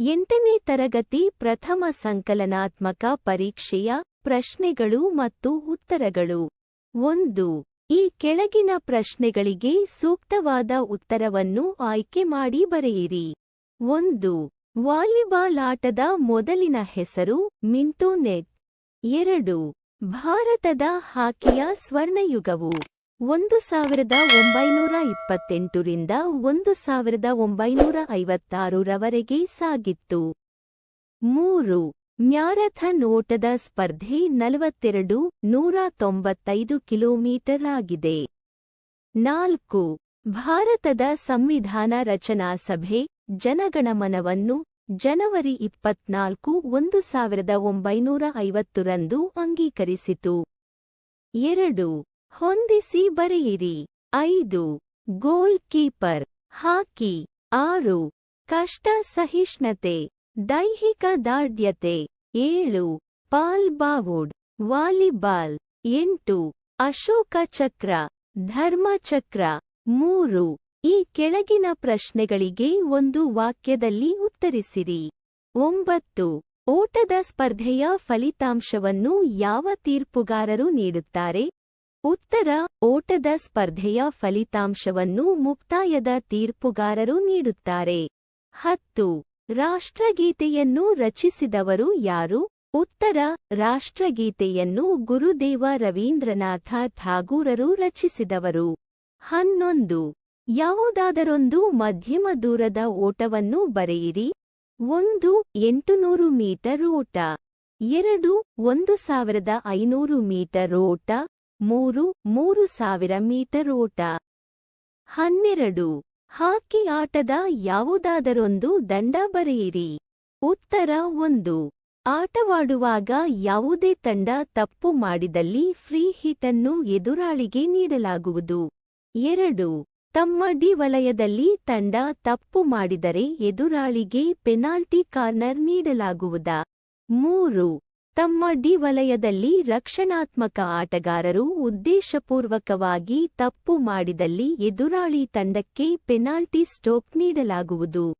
ಎಂಟನೇ ತರಗತಿ ಪ್ರಥಮ ಸಂಕಲನಾತ್ಮಕ ಪರೀಕ್ಷೆಯ ಪ್ರಶ್ನೆಗಳು ಮತ್ತು ಉತ್ತರಗಳು. ಒಂದು, ಈ ಕೆಳಗಿನ ಪ್ರಶ್ನೆಗಳಿಗೆ ಸೂಕ್ತವಾದ ಉತ್ತರವನ್ನು ಆಯ್ಕೆ ಮಾಡಿ ಬರೆಯಿರಿ. ಒಂದು, ವಾಲಿಬಾಲ್ ಆಟದ ಮೊದಲಿನ ಹೆಸರು ಮಿಂಟೋನೆಟ್. ಎರಡು, ಭಾರತದ ಹಾಕಿಯ ಸ್ವರ್ಣಯುಗವು. ಒಂದು ಸಾವಿರದ ಒಂಬೈನೂರ ಇಪ್ಪತ್ತೆಂಟರಿಂದ ಒಂದು ಸಾವಿರದ ಒಂಬೈನೂರ ಐವತ್ತಾರರವರೆಗೆ ಸಾಗಿತ್ತು. ಮೂರು, ಮ್ಯಾರಥನ್ ಓಟದ ಸ್ಪರ್ಧೆ ನಲವತ್ತೆರಡು, ನೂರ ತೊಂಬತ್ತೈದು ಕಿಲೋಮೀಟರ್ ಆಗಿದೆ. ನಾಲ್ಕು, ಭಾರತದ ಸಂವಿಧಾನ ರಚನಾ ಸಭೆ, ಜನಗಣಮನವನ್ನು, ಜನವರಿ ಇಪ್ಪತ್ನಾಲ್ಕು ಒಂದು ಸಾವಿರದ ಒಂಬೈನೂರ ಐವತ್ತರಂದು ಅಂಗೀಕರಿಸಿತು. ಎರಡು ಹೊಂದಿಸಿ ಬರೆಯಿರಿ. ಐದು, ಗೋಲ್ ಕೀಪರ್, ಹಾಕಿ. ಆರು ಕಷ್ಟ ಸಹಿಷ್ಣುತೆ ದೈಹಿಕ ದಾರ್ಢ್ಯತೆ. ಏಳು, ಪಾಲ್ ಬಾವುಡ್, ವಾಲಿಬಾಲ್. ಎಂಟು, ಅಶೋಕ ಚಕ್ರ ಧರ್ಮಚಕ್ರ ಮೂರು, ಈ ಕೆಳಗಿನ ಪ್ರಶ್ನೆಗಳಿಗೆ ಒಂದು ವಾಕ್ಯದಲ್ಲಿ ಉತ್ತರಿಸಿರಿ. ಒಂಬತ್ತು, ಓಟದ ಸ್ಪರ್ಧೆಯ ಫಲಿತಾಂಶವನ್ನು ಯಾವ ತೀರ್ಪುಗಾರರು ನೀಡುತ್ತಾರೆ? ಉತ್ತರ, ಓಟದ ಸ್ಪರ್ಧೆಯ ಫಲಿತಾಂಶವನ್ನು ಮುಕ್ತಾಯದ ತೀರ್ಪುಗಾರರು ನೀಡುತ್ತಾರೆ. ಹತ್ತು, ರಾಷ್ಟ್ರಗೀತೆಯನ್ನು ರಚಿಸಿದವರು ಯಾರು? ಉತ್ತರ, ರಾಷ್ಟ್ರಗೀತೆಯನ್ನು ಗುರುದೇವ ರವೀಂದ್ರನಾಥ ಠಾಗೂರರು ರಚಿಸಿದವರು. ಹನ್ನೊಂದು, ಯಾವುದಾದರೊಂದು ಮಧ್ಯಮ ದೂರದ ಓಟವನ್ನು ಬರೆಯಿರಿ. ಒಂದು, ಎಂಟುನೂರು ಮೀಟರ್ ಓಟ. ಎರಡು, ಒಂದು ಸಾವಿರದ ಐನೂರು ಮೀಟರ್ ಓಟ. ಮೂರು ಮೂರು ಸಾವಿರ ಮೀಟರ್ ಓಟ. ಹನ್ನೆರಡು, ಹಾಕಿ ಆಟದ ಯಾವುದಾದರೊಂದು ದಂಡ ಬರೆಯಿರಿ. ಉತ್ತರ ಒಂದು, ಆಟವಾಡುವಾಗ ಯಾವುದೇ ತಂಡ ತಪ್ಪು ಮಾಡಿದಲ್ಲಿ ಫ್ರೀ ಹಿಟ್ ಎದುರಾಳಿಗೆ ನೀಡಲಾಗುವುದು. ಎರಡು, ತಮ್ಮ ಡಿ ವಲಯದಲ್ಲಿ ತಂಡ ತಪ್ಪು ಮಾಡಿದರೆ ಎದುರಾಳಿಗೆ ಪೆನಾಲ್ಟಿ ಕಾರ್ನರ್ ನೀಡಲಾಗುವುದ. ಮೂರು ತಮ್ಮ ಡಿ ವಲಯದಲ್ಲಿ ರಕ್ಷಣಾತ್ಮಕ ಆಟಗಾರರು ಉದ್ದೇಶಪೂರ್ವಕವಾಗಿ ತಪ್ಪು ಮಾಡಿದಲ್ಲಿ ಎದುರಾಳಿ ತಂಡಕ್ಕೆ ಪೆನಾಲ್ಟಿ ಸ್ಟೋಕ್ ನೀಡಲಾಗುವುದು.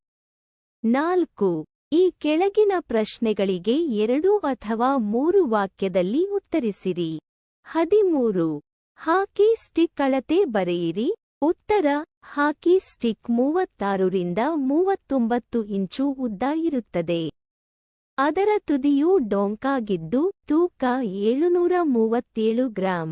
ನಾಲ್ಕು. ಈ ಕೆಳಗಿನ ಪ್ರಶ್ನೆಗಳಿಗೆ ಎರಡು ಅಥವಾ ಮೂರು ವಾಕ್ಯದಲ್ಲಿ ಉತ್ತರಿಸಿರಿ. ಹದಿಮೂರು. ಹಾಕಿ ಸ್ಟಿಕ್ ಅಳತೆ ಬರೆಯಿರಿ. ಉತ್ತರ. ಹಾಕಿ ಸ್ಟಿಕ್ ಮೂವತ್ತಾರರಿಂದ ಮೂವತ್ತೊಂಬತ್ತು ಇಂಚು ಉದ್ದ ಇರುತ್ತದೆ. ಅದರ ತುದಿಯು ಡೊಂಕಾಗಿದ್ದು ತೂಕ ಏಳುನೂರ ಮೂವತ್ತೇಳು ಗ್ರಾಂ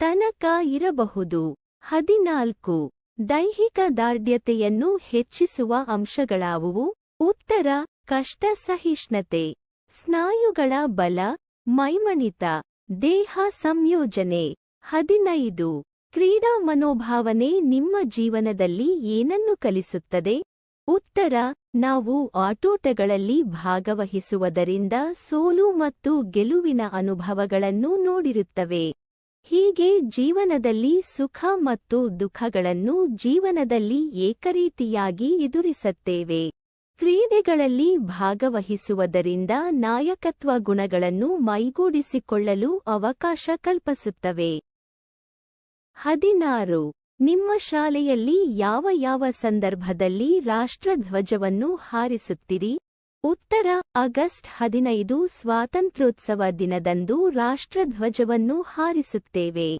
ತನಕ ಇರಬಹುದು. ಹದಿನಾಲ್ಕು. ದೈಹಿಕ ದಾರ್ಢ್ಯತೆಯನ್ನು ಹೆಚ್ಚಿಸುವ ಅಂಶಗಳಾವುವು? ಉತ್ತರ. ಕಷ್ಟ ಸಹಿಷ್ಣುತೆ. ಸ್ನಾಯುಗಳ ಬಲ. ಮೈಮಣಿತ ದೇಹ ಸಂಯೋಜನೆ. ಹದಿನೈದು. ಕ್ರೀಡಾ ಮನೋಭಾವನೆ ನಿಮ್ಮ ಜೀವನದಲ್ಲಿ ಏನನ್ನು ಕಲಿಸುತ್ತದೆ? ಉತ್ತರ, ನಾವು ಆಟೋಟಗಳಲ್ಲಿ ಭಾಗವಹಿಸುವುದರಿಂದ ಸೋಲು ಮತ್ತು ಗೆಲುವಿನ ಅನುಭವಗಳನ್ನು ನೋಡಿರುತ್ತವೆ. ಹೀಗೆ ಜೀವನದಲ್ಲಿ ಸುಖ ಮತ್ತು ದುಃಖಗಳನ್ನು ಜೀವನದಲ್ಲಿ ಏಕರೀತಿಯಾಗಿ ಎದುರಿಸುತ್ತೇವೆ. ಕ್ರೀಡೆಗಳಲ್ಲಿ ಭಾಗವಹಿಸುವುದರಿಂದ ನಾಯಕತ್ವ ಗುಣಗಳನ್ನು ಮೈಗೂಡಿಸಿಕೊಳ್ಳಲು ಅವಕಾಶ ಕಲ್ಪಿಸುತ್ತವೆ. ಹದಿನಾರು. ನಿಮ್ಮ ಶಾಲೆಯಲ್ಲಿ ಯಾವ ಯಾವ ಸಂದರ್ಭದಲ್ಲಿ ರಾಷ್ಟ್ರಧ್ವಜವನ್ನು ಹಾರಿಸುತ್ತೀರಿ? ಉತ್ತರ, ಆಗಸ್ಟ್ ಹದಿನೈದು ಸ್ವಾತಂತ್ರ್ಯೋತ್ಸವ ದಿನದಂದು ರಾಷ್ಟ್ರಧ್ವಜವನ್ನು ಹಾರಿಸುತ್ತೇವೆ.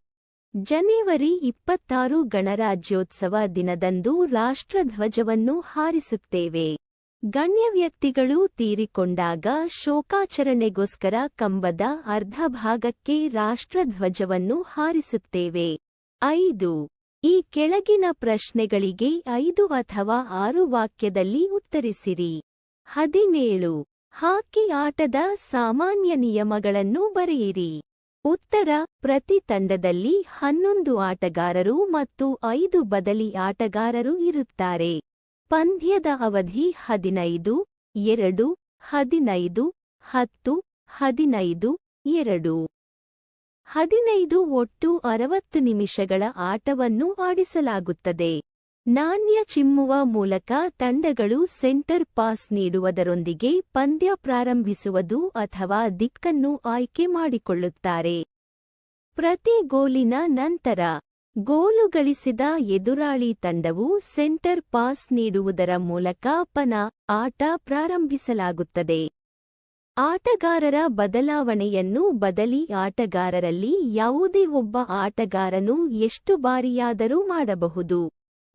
ಜನವರಿ ಇಪ್ಪತ್ತಾರು ಗಣರಾಜ್ಯೋತ್ಸವ ದಿನದಂದು ರಾಷ್ಟ್ರಧ್ವಜವನ್ನು ಹಾರಿಸುತ್ತೇವೆ. ಗಣ್ಯ ವ್ಯಕ್ತಿಗಳು ತೀರಿಕೊಂಡಾಗ ಶೋಕಾಚರಣೆಗೋಸ್ಕರ ಕಂಬದ ಅರ್ಧ ಭಾಗಕ್ಕೆ ರಾಷ್ಟ್ರಧ್ವಜವನ್ನು ಹಾರಿಸುತ್ತೇವೆ. ಐದು ಈ ಕೆಳಗಿನ ಪ್ರಶ್ನೆಗಳಿಗೆ ಐದು ಅಥವಾ ಆರು ವಾಕ್ಯದಲ್ಲಿ ಉತ್ತರಿಸಿರಿ. ಹದಿನೇಳು. ಹಾಕಿ ಆಟದ ಸಾಮಾನ್ಯ ನಿಯಮಗಳನ್ನು ಬರೆಯಿರಿ. ಉತ್ತರ, ಪ್ರತಿ ತಂಡದಲ್ಲಿ ಹನ್ನೊಂದು ಆಟಗಾರರು ಮತ್ತು ಐದು ಬದಲಿ ಆಟಗಾರರು ಇರುತ್ತಾರೆ. ಪಂದ್ಯದ ಅವಧಿ ಹದಿನೈದು, ಎರಡು, ಹದಿನೈದು, ಹತ್ತು, ಹದಿನೈದು, ಎರಡು. ಹದಿನೈದು ಒಟ್ಟು ಅರವತ್ತು ನಿಮಿಷಗಳ ಆಟವನ್ನು ಆಡಿಸಲಾಗುತ್ತದೆ. ನಾಣ್ಯ ಚಿಮ್ಮುವ ಮೂಲಕ ತಂಡಗಳು ಸೆಂಟರ್ ಪಾಸ್ ನೀಡುವುದರೊಂದಿಗೆ ಪಂದ್ಯ ಪ್ರಾರಂಭಿಸುವುದು ಅಥವಾ ದಿಕ್ಕನ್ನು ಆಯ್ಕೆ ಮಾಡಿಕೊಳ್ಳುತ್ತಾರೆ. ಪ್ರತಿ ಗೋಲಿನ ನಂತರ ಗೋಲು ಗಳಿಸಿದ ಎದುರಾಳಿ ತಂಡವು ಸೆಂಟರ್ ಪಾಸ್ ನೀಡುವುದರ ಮೂಲಕ ಪನ ಆಟ ಪ್ರಾರಂಭಿಸಲಾಗುತ್ತದೆ. ಆಟಗಾರರ ಬದಲಾವಣೆಯನ್ನು ಬದಲಿ ಆಟಗಾರರಲ್ಲಿ ಯಾವುದೇ ಒಬ್ಬ ಆಟಗಾರನು ಎಷ್ಟು ಬಾರಿಯಾದರೂ ಮಾಡಬಹುದು.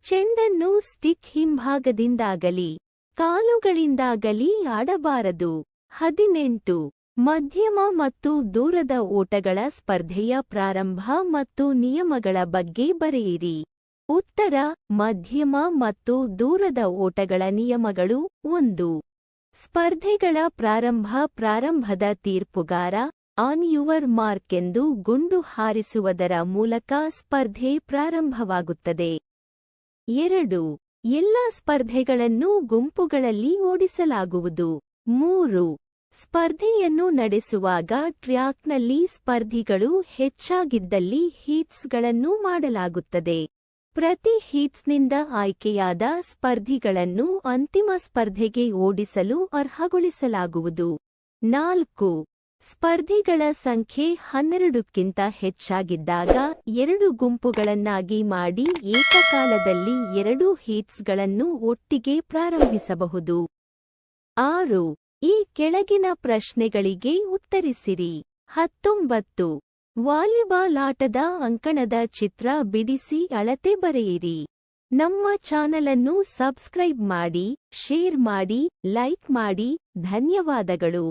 ಚೆಂಡನ್ನು ಸ್ಟಿಕ್ ಹಿಂಭಾಗದಿಂದಾಗಲಿ, ಕಾಲುಗಳಿಂದಾಗಲಿ ಆಡಬಾರದು. ಹದಿನೆಂಟು. ಮಧ್ಯಮ ಮತ್ತು ದೂರದ ಓಟಗಳ ಸ್ಪರ್ಧೆಯ ಪ್ರಾರಂಭ ಮತ್ತು ನಿಯಮಗಳ ಬಗ್ಗೆ ಬರೆಯಿರಿ. ಉತ್ತರ, ಮಧ್ಯಮ ಮತ್ತು ದೂರದ ಓಟಗಳ ನಿಯಮಗಳು ಒಂದು. ಸ್ಪರ್ಧೆಗಳ ಪ್ರಾರಂಭ ಪ್ರಾರಂಭದ ತೀರ್ಪುಗಾರ ಆನ್ ಯುವರ್ ಮಾರ್ಕ್ ಎಂದು ಗುಂಡು ಹಾರಿಸುವುದರ ಮೂಲಕ ಸ್ಪರ್ಧೆ ಪ್ರಾರಂಭವಾಗುತ್ತದೆ. ಎರಡು, ಎಲ್ಲ ಸ್ಪರ್ಧೆಗಳನ್ನು ಗುಂಪುಗಳಲ್ಲಿ ಓಡಿಸಲಾಗುವುದು. ಮೂರು, ಸ್ಪರ್ಧೆಯನ್ನು ನಡೆಸುವಾಗ ಟ್ರ್ಯಾಕ್ನಲ್ಲಿ ಸ್ಪರ್ಧಿಗಳು ಹೆಚ್ಚಾಗಿದ್ದಲ್ಲಿ ಹೀಟ್ಸ್ಗಳನ್ನು ಮಾಡಲಾಗುತ್ತದೆ. ಪ್ರತಿ ಹೀಟ್ಸ್ನಿಂದ ಆಯ್ಕೆಯಾದ ಸ್ಪರ್ಧಿಗಳನ್ನು ಅಂತಿಮ ಸ್ಪರ್ಧೆಗೆ ಓಡಿಸಲು ಅರ್ಹಗೊಳಿಸಲಾಗುವುದು. ನಾಲ್ಕು. ಸ್ಪರ್ಧಿಗಳ ಸಂಖ್ಯೆ ಹನ್ನೆರಡಕ್ಕಿಂತ ಹೆಚ್ಚಾಗಿದ್ದಾಗ ಎರಡು ಗುಂಪುಗಳನ್ನಾಗಿ ಮಾಡಿ ಏಕಕಾಲದಲ್ಲಿ ಎರಡು ಹೀಟ್ಸ್ಗಳನ್ನು ಒಟ್ಟಿಗೆ ಪ್ರಾರಂಭಿಸಬಹುದು. ಆರು. ಈ ಕೆಳಗಿನ ಪ್ರಶ್ನೆಗಳಿಗೆ ಉತ್ತರಿಸಿರಿ. ಹತ್ತೊಂಬತ್ತು. ವಾಲಿಬಾಲ್ ಆಟದ ಅಂಕಣದ ಚಿತ್ರ ಬಿಡಿಸಿ ಅಳತೆ ಬರೆಯಿರಿ. ನಮ್ಮ ಚಾನಲನ್ನು ಸಬ್ಸ್ಕ್ರೈಬ್ ಮಾಡಿ, ಶೇರ್ ಮಾಡಿ, ಲೈಕ್ ಮಾಡಿ, ಧನ್ಯವಾದಗಳು.